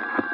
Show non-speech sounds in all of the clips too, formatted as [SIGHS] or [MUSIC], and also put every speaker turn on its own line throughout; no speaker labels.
Thank you.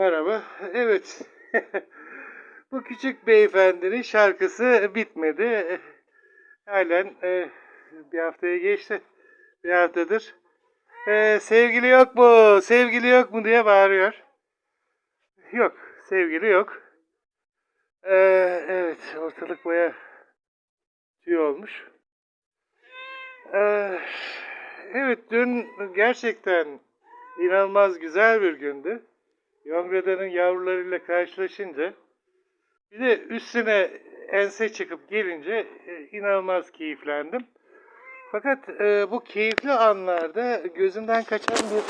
Merhaba. Evet. [LAUGHS] Bu küçük beyefendinin şarkısı bitmedi. Halen e, bir haftaya geçti. Bir haftadır. E, sevgili yok mu? Sevgili yok mu diye bağırıyor. Yok. Sevgili yok. E, evet. Ortalık baya tüy olmuş. E, evet. Dün gerçekten inanılmaz güzel bir gündü. Yongreda'nın yavrularıyla karşılaşınca bir de üstüne ense çıkıp gelince e, inanılmaz keyiflendim. Fakat e, bu keyifli anlarda gözümden kaçan bir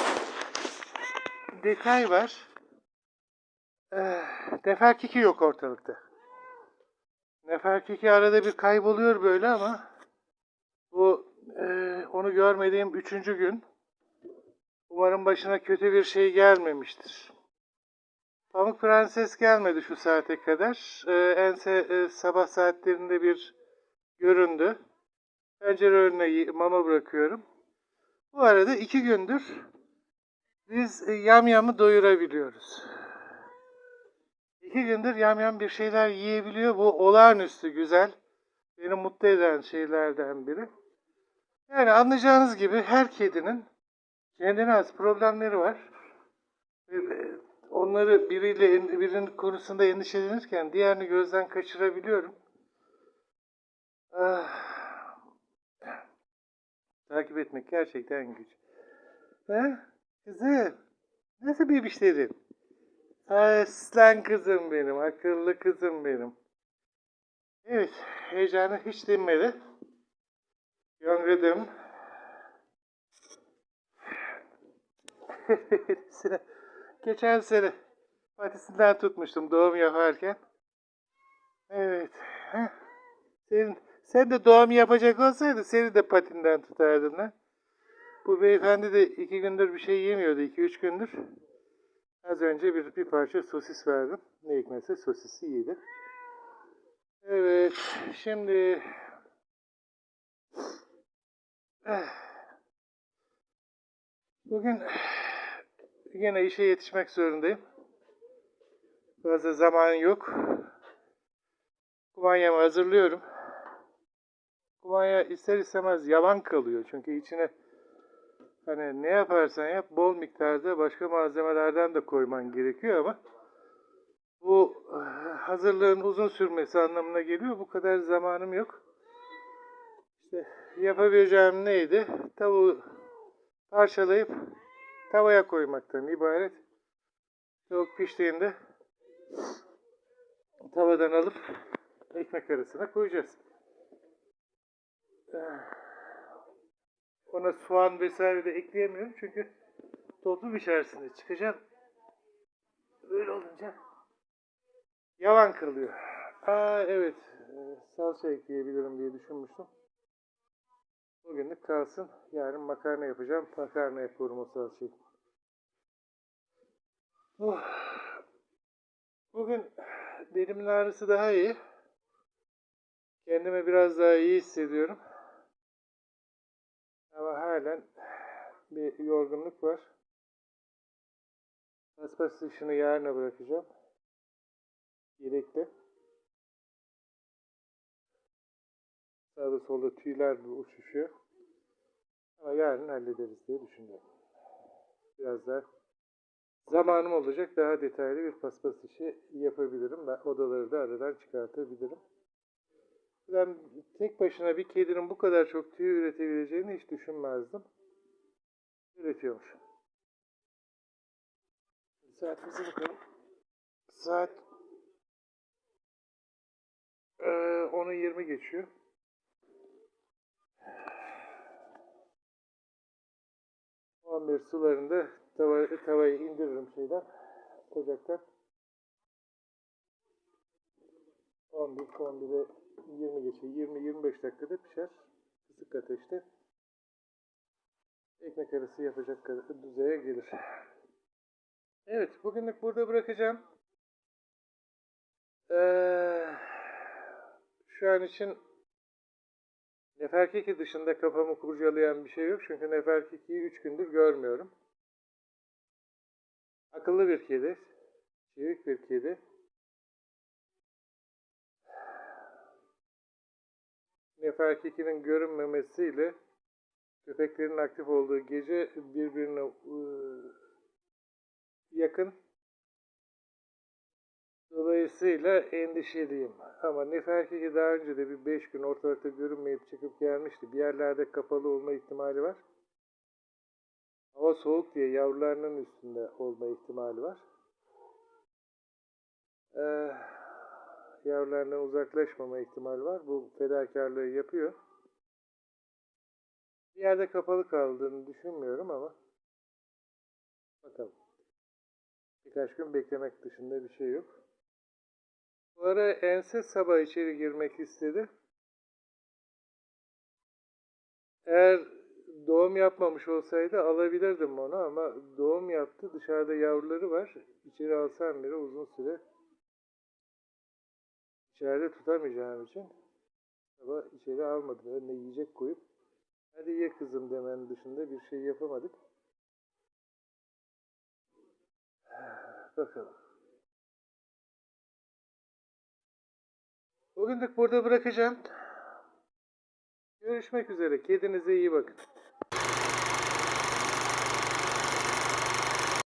detay var. E, Neferkiki yok ortalıkta. Neferkiki arada bir kayboluyor böyle ama bu e, onu görmediğim üçüncü gün. Umarım başına kötü bir şey gelmemiştir. Pamuk Prenses gelmedi şu saate kadar. Ee, ense e, sabah saatlerinde bir göründü. Pencere önüne mama bırakıyorum. Bu arada iki gündür biz e, yamyamı doyurabiliyoruz. İki gündür yamyam bir şeyler yiyebiliyor. Bu olağanüstü güzel. Beni mutlu eden şeylerden biri. Yani anlayacağınız gibi her kedinin kendine has problemleri var. E, onları biriyle birinin konusunda endişelenirken diğerini gözden kaçırabiliyorum. Ah. Takip etmek gerçekten güç. Ha? Kızım, nasıl bebişlerim? Aslan kızım benim, akıllı kızım benim. Evet, heyecanı hiç dinmedi. Yongredim. [LAUGHS] Geçen sene patisinden tutmuştum doğum yaparken. Evet. heh. Senin, sen de doğum yapacak olsaydın seni de patinden tutardım lan. Bu beyefendi de iki gündür bir şey yemiyordu. iki üç gündür. Az önce bir, bir parça sosis verdim. Ne hikmetse sosisi yedi. Evet. Şimdi... Eh. Bugün yine işe yetişmek zorundayım. Fazla zaman yok. Kumanyamı hazırlıyorum. Kumanya ister istemez yavan kalıyor. Çünkü içine hani ne yaparsan yap bol miktarda başka malzemelerden de koyman gerekiyor ama bu eh, hazırlığın uzun sürmesi anlamına geliyor. Bu kadar zamanım yok. İşte yapabileceğim neydi? Tavuğu parçalayıp tavaya koymaktan ibaret. Tavuk piştiğinde tavadan alıp ekmek arasına koyacağız. Ona soğan vesaire de ekleyemiyorum çünkü toplum içerisinde çıkacağım. Öyle olunca yavan kalıyor. Aa evet salça ekleyebilirim diye düşünmüştüm. Bugünlük kalsın. Yarın makarna yapacağım. Makarna yapıyorum o salçayı. Oh. Bugün belimin ağrısı daha iyi. Kendimi biraz daha iyi hissediyorum. Ama halen bir yorgunluk var. Paspas işini yarına bırakacağım. Yedekte. Sağda solda tüyler uçuşuyor. Ama yarın hallederiz diye düşünüyorum. biraz daha zamanım olacak. Daha detaylı bir paspas işi yapabilirim. Ben odaları da aradan çıkartabilirim. Ben tek başına bir kedinin bu kadar çok tüy üretebileceğini hiç düşünmezdim. Üretiyormuş. Saatimize bakalım. Saat eee 10'u 20 geçiyor. On bir sularında tava, tavayı indiririm şeyden, ocaktan. 11, 11'e 20 geçiyor. 20-25 dakikada pişer. Kısık ateşte. Ekmek arası yapacak kadar düzeye gelir. Evet, bugünlük burada bırakacağım. Ee, şu an için Neferkiki dışında kafamı kurcalayan bir şey yok. Çünkü Neferkiki'yi 3 gündür görmüyorum. Akıllı bir kedi. Çevik bir kedi. Neferkiki'nin görünmemesiyle köpeklerin aktif olduğu gece birbirine ıı, yakın. Dolayısıyla endişeliyim. Ama Neferkiki daha önce de bir 5 gün ortalıkta görünmeyip çıkıp gelmişti. Bir yerlerde kapalı olma ihtimali var. Hava soğuk diye yavrularının üstünde olma ihtimali var. Ee, yavrularından uzaklaşmama ihtimali var. Bu fedakarlığı yapıyor. Bir yerde kapalı kaldığını düşünmüyorum ama bakalım. Birkaç gün beklemek dışında bir şey yok. Ara Ense sabah içeri girmek istedi. Eğer doğum yapmamış olsaydı alabilirdim onu ama doğum yaptı. Dışarıda yavruları var. İçeri alsam bile uzun süre içeride tutamayacağım için sabah içeri almadım. Önüne yiyecek koyup hadi ye kızım demenin dışında bir şey yapamadık. [SIGHS] Bakalım. Bugünlük burada bırakacağım. Görüşmek üzere. Kedinize iyi bakın.